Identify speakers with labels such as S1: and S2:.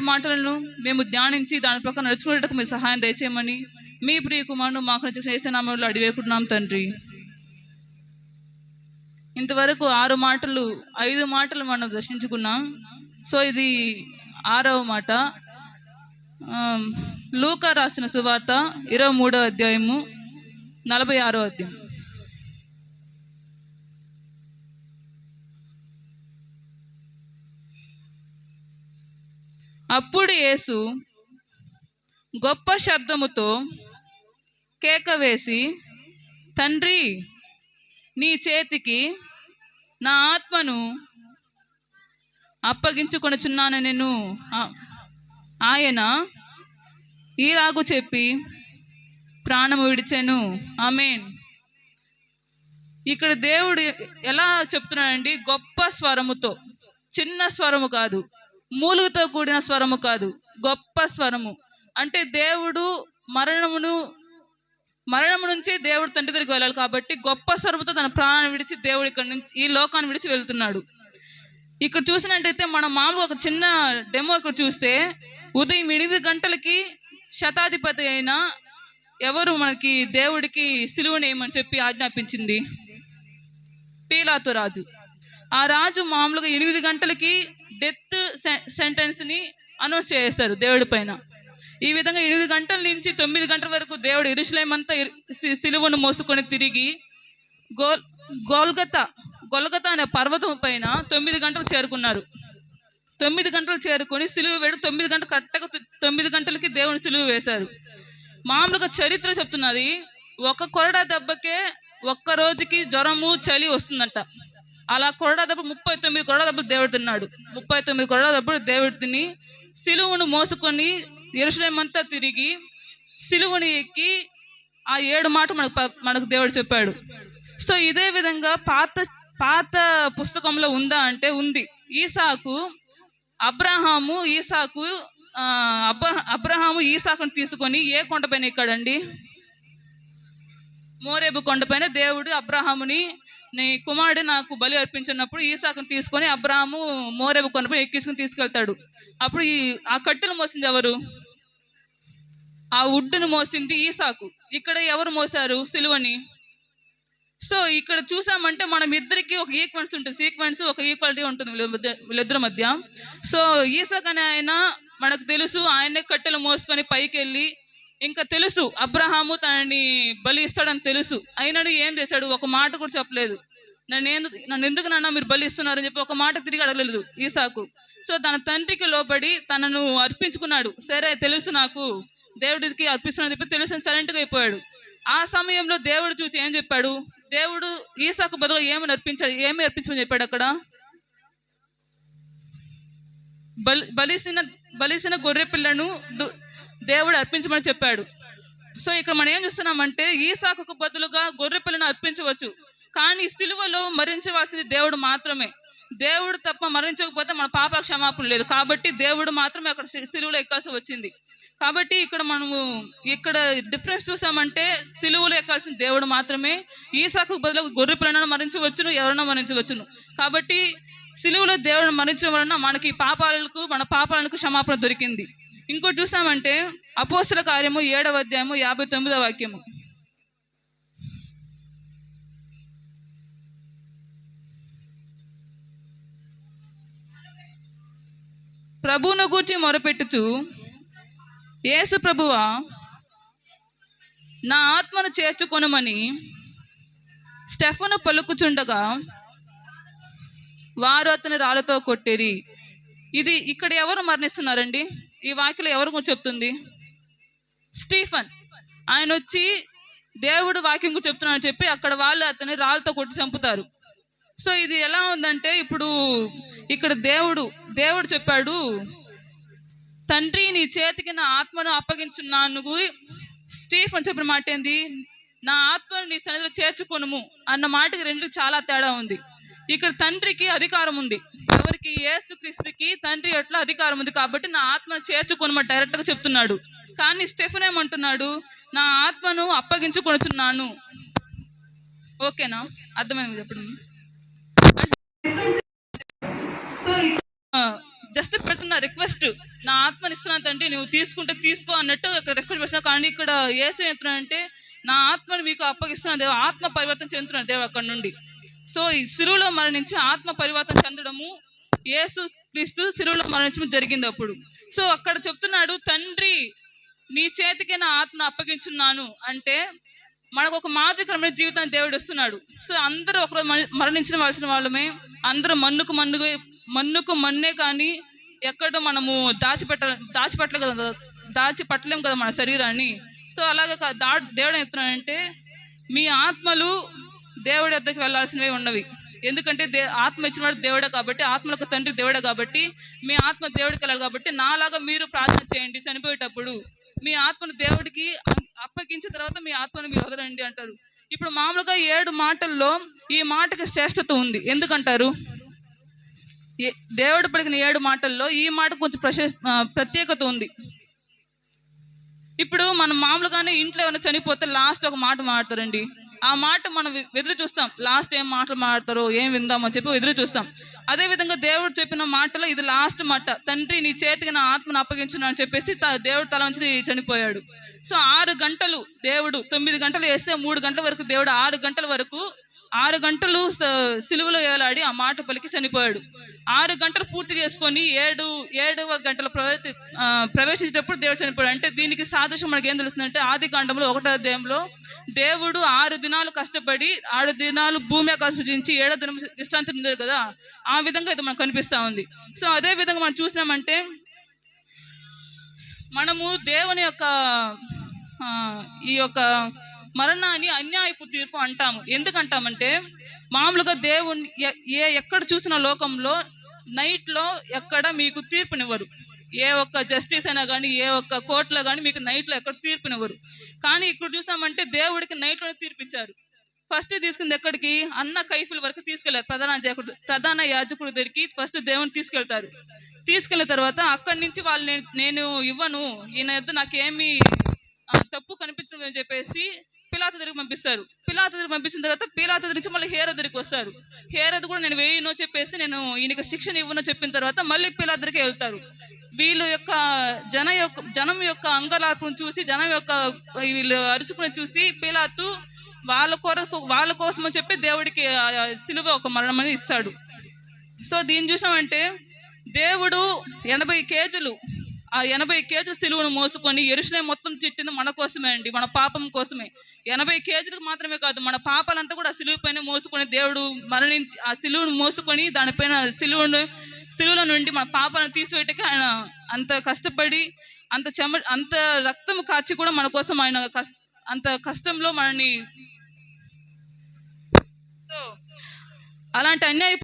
S1: మాటలను మేము ధ్యానించి దాని ప్రకారం నడుచుకునేటకు మీ సహాయం దయచేయమని మీ ప్రియ కుమారుడు మాకు చేసే నామంలో అడివేకుంటున్నాం తండ్రి. ఇంతవరకు ఆరు మాటలు ఐదు మాటలు మనం దర్శించుకున్నాం. సో ఇది ఆరవ మాట. లూకా రాసిన సువార్త ఇరవై మూడో అధ్యాయము నలభై ఆరో అధ్యాయం. అప్పుడు యేసు గొప్ప శబ్దముతో కేక వేసి తండ్రి నీ చేతికి నా ఆత్మను అప్పగించుకొనుచున్నాను నేను ఆయన ఈలాగు చెప్పి ప్రాణము విడిచాను. ఆమెన్. ఇక్కడ దేవుడు ఎలా చెప్తున్నాడండి గొప్ప స్వరముతో చిన్న స్వరము కాదు. మూలుగుతో కూడిన స్వరము కాదు గొప్ప స్వరము. అంటే దేవుడు మరణమును మరణము నుంచి దేవుడు తండ్రి దగ్గరికి వెళ్ళాలి కాబట్టి గొప్ప స్వరముతో తన ప్రాణాన్ని విడిచి దేవుడు ఇక్కడ నుంచి ఈ లోకాన్ని విడిచి వెళ్తున్నాడు. ఇక్కడ చూసినట్టయితే మనం మామూలుగా ఒక చిన్న డెమో ఇక్కడ చూస్తే ఉదయం ఎనిమిది గంటలకి శతాధిపతి అయిన ఎవరు మనకి దేవుడికి సిలువనేయమని చెప్పి ఆజ్ఞాపించింది? పీలాతు రాజు. ఆ రాజు మామూలుగా ఎనిమిది గంటలకి డెత్ సెంటెన్స్ని అనౌన్స్ చేస్తారు దేవుడి పైన. ఈ విధంగా ఎనిమిది గంటల నుంచి తొమ్మిది గంటల వరకు దేవుడు ఇరుషులేమంతా సిలువను మోసుకొని తిరిగి గోల్ గోల్గత గొల్గత అనే పర్వతం పైన తొమ్మిది గంటలు చేరుకున్నారు. తొమ్మిది గంటలు చేరుకొని సిలువ వేయడం తొమ్మిది గంటలు కరెక్ట్గా తొమ్మిది గంటలకి దేవుని సిలువ వేశారు. మామూలుగా చరిత్ర చెప్తున్నది ఒక కొరడా దెబ్బకే ఒక్క రోజుకి జ్వరము చలి వస్తుందంట. అలా కొరడా ముప్పై తొమ్మిది కొరడా దేవుడు తిన్నాడు. ముప్పై తొమ్మిది కొరడా దేవుడు తిని సిలువును మోసుకొని ఎరుసలేమంతా తిరిగి సిలువుని ఎక్కి ఆ ఏడు మాట మనకు ప- మనకు దేవుడు చెప్పాడు. సో ఇదే విధంగా పాత పాత పుస్తకంలో ఉందా అంటే ఉంది. ఈసాకు అబ్రహాము ఈసాకు ఆ, అబ్బ అబ్రహాము ఈసాకును తీసుకొని ఏ కొండపైన ఎక్కాడండి? మోరేబు కొండపైన దేవుడు అబ్రహాముని నీ కుమారుడు నాకు బలి అర్పించినప్పుడు ఈసాకును తీసుకొని అబ్రహాము మోరేబు కొనపై ఎక్కించుకుని తీసుకెళ్తాడు. అప్పుడు ఈ ఆ కట్టెలు మోసింది ఎవరు? ఆ వుడ్డును మోసింది ఈసాకు. ఇక్కడ ఎవరు మోసారు సిలువని. సో ఇక్కడ చూసామంటే మనం ఇద్దరికి ఒక ఈక్వెన్స్ ఉంటుంది. సీక్వెన్స్ ఒక ఈక్వాలిటీ ఉంటుంది మధ్య- వీళ్ళిద్దరి మధ్య. సో ఈసాక్ అనే ఆయన మనకు తెలుసు ఆయనే కట్టెలు మోసుకొని పైకి వెళ్ళి ఇంకా తెలుసు అబ్రహాము తనని బలి ఇస్తాడని తెలుసు. అయినాడు ఏం చేశాడు? ఒక మాట కూడా చెప్పలేదు. నన్ను ఎందుకు నన్ను ఎందుకు నాన్న మీరు బలి ఇస్తున్నారని చెప్పి ఒక మాట తిరిగి అడగలేదు ఈసాకు. సో తన తండ్రికి లోబడి తనను అర్పించుకున్నాడు. సరే తెలుసు నాకు. దేవుడికి అర్పిస్తున్నాను చెప్పి తెలుసు సైలెంట్గా అయిపోయాడు. ఆ సమయంలో దేవుడు చూసి ఏం చెప్పాడు? దేవుడు ఈసాకు బదులు ఏమని అర్పించాడు ఏమి అర్పించమని చెప్పాడు అక్కడ? బలి బలిసిన బలిసిన గొర్రె పిల్లను దేవుడు అర్పించమని చెప్పాడు. సో ఇక్కడ మనం ఏం చూస్తున్నామంటే ఈసాకు బదులుగా గొర్రె పిల్లను అర్పించవచ్చు. కానీ సిలువలో మరించవలసింది దేవుడు మాత్రమే. దేవుడు తప్ప మరణించకపోతే మన పాప క్షమాపణ లేదు. కాబట్టి దేవుడు మాత్రమే అక్కడ సి- సిలువలో ఎక్కాల్సి వచ్చింది. కాబట్టి ఇక్కడ మనము ఇక్కడ డిఫరెన్స్ చూసామంటే సిలువలో ఎక్కాల్సిన దేవుడు మాత్రమే ఈసాకు బదులు గొర్రె పిల్లను మరించవచ్చును ఎవరైనా మరించవచ్చును కాబట్టి సిలువలో దేవుడిని మరించడం వలన మనకి పాపాలకు మన పాపాలకు క్షమాపణ దొరికింది. ఇంకోటి చూసామంటే అపోస్తుల కార్యము ఏడవ అధ్యాయము యాభై తొమ్మిదవ వాక్యము. ప్రభువును గూర్చి మొరపెట్టుచు యేసు ప్రభువా నా ఆత్మను చేర్చుకొనమని స్టెఫను పలుకుచుండగా వారు అతని రాళ్ళతో కొట్టిరి. ఇది ఇక్కడ ఎవరు మరణిస్తున్నారండి? ఈ వాక్యలో ఎవరు చెప్తుంది? స్టీఫన్. ఆయన వచ్చి దేవుడు వాక్యం గురించి చెప్పి అక్కడ వాళ్ళు అతని రాళ్ళతో కొట్టి చంపుతారు. సో ఇది ఎలా ఉందంటే ఇప్పుడు ఇక్కడ దేవుడు దేవుడు చెప్పాడు తండ్రి నీ చేతికి నా ఆత్మను అప్పగించున్నాను. స్టీఫన్ చెప్పిన మాట ఏంది? నా ఆత్మను నీ సన్నిధిలో చేర్చుకొనుము అన్న మాటకి రెండు చాలా తేడా ఉంది. ఇక్కడ తండ్రికి అధికారం ఉంది. ఎవరికి యేసుక్రీస్తుకి తండ్రి ఎట్లా అధికారం ఉంది కాబట్టి నా ఆత్మను చేర్చుకొనమని డైరెక్ట్గా చెప్తున్నాడు. కానీ స్టెఫెన్ ఏమంటున్నాడు? నా ఆత్మను అప్పగించుకొనుచున్నాను. ఓకేనా? అర్థమైంది చెప్పడం సో జస్ట్ పెడుతున్న రిక్వెస్ట్ నా ఆత్మని ఇస్తున్నాను తండ్రి నువ్వు తీసుకుంటే తీసుకో అన్నట్టు ఇక్కడ రిక్వెస్ట్ పెడుతున్నా కానీ ఇక్కడ ఏసు చెప్తున్నానంటే నా ఆత్మని మీకు అప్పగిస్తున్నాను దేవ ఆత్మ పరివర్తన చెందుతున్నాను దేవ అక్కడ నుండి. సో ఈ సిరువులో మరణించి ఆత్మ పరివర్తన చెందడము యేసు క్రీస్తు సిరువులో మరణించడం జరిగింది అప్పుడు సో అక్కడ చెప్తున్నాడు తండ్రి నీ చేతికి నా ఆత్మ అప్పగించున్నాను. అంటే మనకు ఒక మాదిరికరమైన జీవితాన్ని దేవుడు ఇస్తున్నాడు. సో అందరూ ఒకరోజు మరణించిన వలసిన వాళ్ళమే అందరూ మన్నుకు మన్నుగా మన్నుకు మన్నే కానీ ఎక్కడో మనము దాచిపెట్ట దాచిపెట్టలే కదా దాచిపెట్టలేం కదా మన శరీరాన్ని. సో అలాగే దా దేవుడు ఏం చెప్తున్నాడంటే మీ ఆత్మలు దేవుడి వద్దకు వెళ్ళాల్సినవి ఉన్నవి. ఎందుకంటే దే ఆత్మ ఇచ్చిన వాడు దేవుడే కాబట్టి ఆత్మలకు తండ్రి దేవుడే కాబట్టి మీ ఆత్మ దేవుడికి వెళ్ళాలి కాబట్టి నాలాగా మీరు ప్రార్థన చేయండి చనిపోయేటప్పుడు. మీ ఆత్మను దేవుడికి అప్పగించిన తర్వాత మీ ఆత్మను మీరు వదలండి అంటారు. ఇప్పుడు మామూలుగా ఏడు మాటల్లో ఈ మాటకి శ్రేష్టత ఉంది. ఎందుకంటారు? దేవుడు పలికిన ఏడు మాటల్లో ఈ మాట కొంచెం ప్రశే ప్రత్యేకత ఉంది. ఇప్పుడు మనం మామూలుగానే ఇంట్లో ఏమైనా చనిపోతే లాస్ట్ ఒక మాట మాడతారండి ఆ మాట మనం ఎదురు చూస్తాం. లాస్ట్ ఏం మాటలు మాడతారో ఏం విందామో చెప్పి ఎదురు చూస్తాం. అదే విధంగా దేవుడు చెప్పిన మాటలో ఇది లాస్ట్ మాట. తండ్రి నీ చేతికి నా ఆత్మను అప్పగించును అని చెప్పేసి త- దేవుడు తల నుంచి చనిపోయాడు. సో ఆరు గంటలు దేవుడు తొమ్మిది గంటలు వేస్తే మూడు గంటల వరకు దేవుడు ఆరు గంటల వరకు ఆరు గంటలు సిలువలో ఏలాడి ఆ మాట పలికి చనిపోయాడు. ఆరు గంటలు పూర్తి చేసుకొని ఏడు ఏడవ గంటల ప్రవేశ ప్రవేశించేటప్పుడు దేవుడు చనిపోయాడు. అంటే దీనికి సాదృశ్యం మనకి ఏం తెలుస్తుందంటే ఆది కాండంలో ఒకటో అధ్యాయంలో దేవుడు ఆరు దినాలు కష్టపడి ఆరు దినాలు భూమి ఆకాశం సృజించి ఏడో దినం విశ్రాంతి ఉంది కదా ఆ విధంగా ఇది మనకు కనిపిస్తూ ఉంది. సో అదే విధంగా మనం చూసినామంటే మనము దేవుని యొక్క ఈ యొక్క మరణాన్ని అన్యాయపు తీర్పు అంటాము. ఎందుకంటామంటే మామూలుగా దేవుని ఏ ఎక్కడ చూసిన లోకంలో నైట్లో ఎక్కడ మీకు తీర్పునివ్వరు. ఏ ఒక్క జస్టిస్ అయినా కానీ ఏ ఒక్క కోర్టులో కానీ మీకు నైట్లో ఎక్కడ తీర్పునివ్వరు. కానీ ఇక్కడ చూసామంటే దేవుడికి నైట్లోనే తీర్పిచ్చారు. ఫస్ట్ తీసుకుంది ఎక్కడికి? అన్న కైఫుల వరకు తీసుకెళ్ళారు. ప్రధాన ప్రధాన యాజకుడి దగ్గరికి ఫస్ట్ దేవుని తీసుకెళ్తారు. తీసుకెళ్ళిన తర్వాత అక్కడి నుంచి వాళ్ళు నేను ఇవ్వను. ఈయన యొద్ద నాకేమి తప్పు కనిపించడం అని చెప్పేసి పిలాతు దగ్గరికి పంపిస్తారు. పిలాతు దగ్గర పంపించిన తర్వాత పిలాతు దగ్గర నుంచి మళ్ళీ హేరో దగ్గరికి వస్తారు. హేరద్ కూడా నేను వేయను చెప్పేసి నేను ఈయనకి శిక్షణ ఇవ్వను చెప్పిన తర్వాత మళ్ళీ పిలాతు దగ్గరికి వెళ్తారు. వీళ్ళ యొక్క జన యొక్క జనం యొక్క అంగలార్పును చూసి జనం యొక్క వీళ్ళు అరుచుకుని చూసి పిలాతు వాళ్ళ కొరకు వాళ్ళ కోసం అని చెప్పి దేవుడికి సిలువ ఒక మరణం అనేది ఇస్తాడు. సో దీన్ని చూసామంటే దేవుడు ఎనభై కేజీలు ఆ ఎనభై కేజీల సిలువను మోసుకొని ఎరుసలే మొత్తం చెట్టింది మన కోసమే అండి మన పాపం కోసమే. ఎనభై కేజీలకు మాత్రమే కాదు మన పాపాలంతా కూడా ఆ సిలువ పైన మోసుకొని దేవుడు మరణించి ఆ సిలువను మోసుకొని దానిపైన సిలువను సిలువల నుండి మన పాపాలను తీసివేయటకి ఆయన అంత కష్టపడి అంత చెమ అంత రక్తం కార్చి కూడా మన కోసం ఆయన అంత కష్టంలో మనని సో అలాంటి అన్యాయ